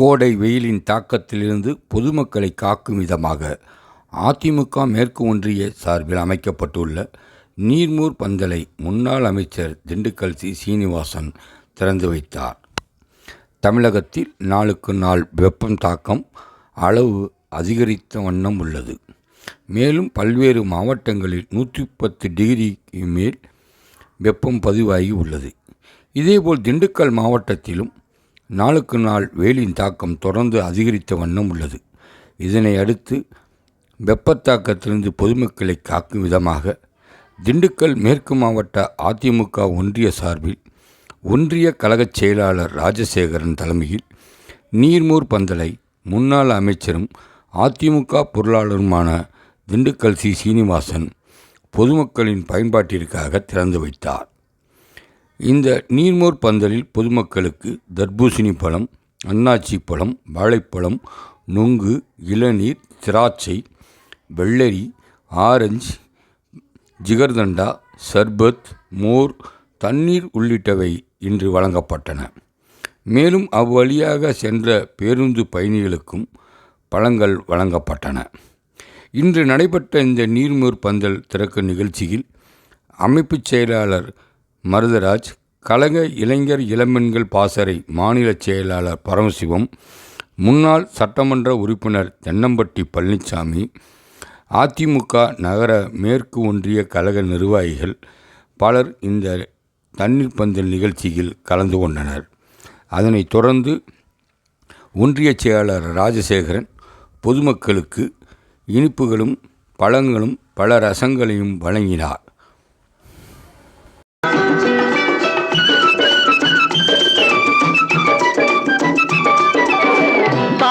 கோடை வெயிலின் தாக்கத்திலிருந்து பொதுமக்களை காக்கும் விதமாக அதிமுக மேற்கு ஒன்றிய சார்பில் அமைக்கப்பட்டுள்ள நீர்மூர் பந்தலை முன்னாள் அமைச்சர் திண்டுக்கல் சி. சீனிவாசன் திறந்து வைத்தார். தமிழகத்தில் நாளுக்கு நாள் வெப்பம் தாக்கம் அளவு அதிகரித்த வண்ணம் உள்ளது. மேலும் பல்வேறு மாவட்டங்களில் நூற்றி பத்து டிகிரிக்கு மேல் வெப்பம் பதிவாகி உள்ளது. இதேபோல் திண்டுக்கல் மாவட்டத்திலும் நாளுக்கு நாள் வெயிலின் தாக்கம் தொடர்ந்து அதிகரித்த வண்ணம் உள்ளது. இதனை அடுத்து வெப்பத்தாக்கத்திலிருந்து பொதுமக்களை காக்கும் விதமாக திண்டுக்கல் மேற்கு மாவட்ட அதிமுக ஒன்றிய சார்பில் ஒன்றிய கழகச் செயலாளர் ராஜசேகரன் தலைமையில் நீர்மூர் பந்தலை முன்னாள் அமைச்சரும் அதிமுக பொருளாளருமான திண்டுக்கல் சி. சீனிவாசன் பொதுமக்களின் பயன்பாட்டிற்காக திறந்து வைத்தார். இந்த நீர்மோர் பந்தலில் பொதுமக்களுக்கு தர்பூசணி பழம் அன்னாச்சி பழம் வாழைப்பழம் நுங்கு இளநீர் திராட்சை வெள்ளரி ஆரஞ்சு ஜிகர்தண்டா சர்பத் மோர் தண்ணீர் உள்ளிட்டவை இன்று வழங்கப்பட்டன. மேலும் அவ்வழியாக சென்ற பேருந்து பயணிகளுக்கும் பழங்கள் வழங்கப்பட்டன. இன்று நடைபெற்ற இந்த நீர்மோர் பந்தல் திறக்க நிகழ்ச்சியில் அமைப்புச் செயலாளர் மருதராஜ் கழக இளைஞர் இளம்பெண்கள் பாசறை மாநில செயலாளர் பரமசிவம் முன்னாள் சட்டமன்ற உறுப்பினர் தென்னம்பட்டி பழனிசாமி அதிமுக நகர மேற்கு ஒன்றிய கழக நிர்வாகிகள் பலர் இந்த தண்ணீர் பந்தல் நிகழ்ச்சியில் கலந்து கொண்டனர். அதனைத் தொடர்ந்து ஒன்றிய செயலாளர் ராஜசேகரன் பொதுமக்களுக்கு இனிப்புகளும் பழங்களும் பல ரசங்களையும் வழங்கினார்.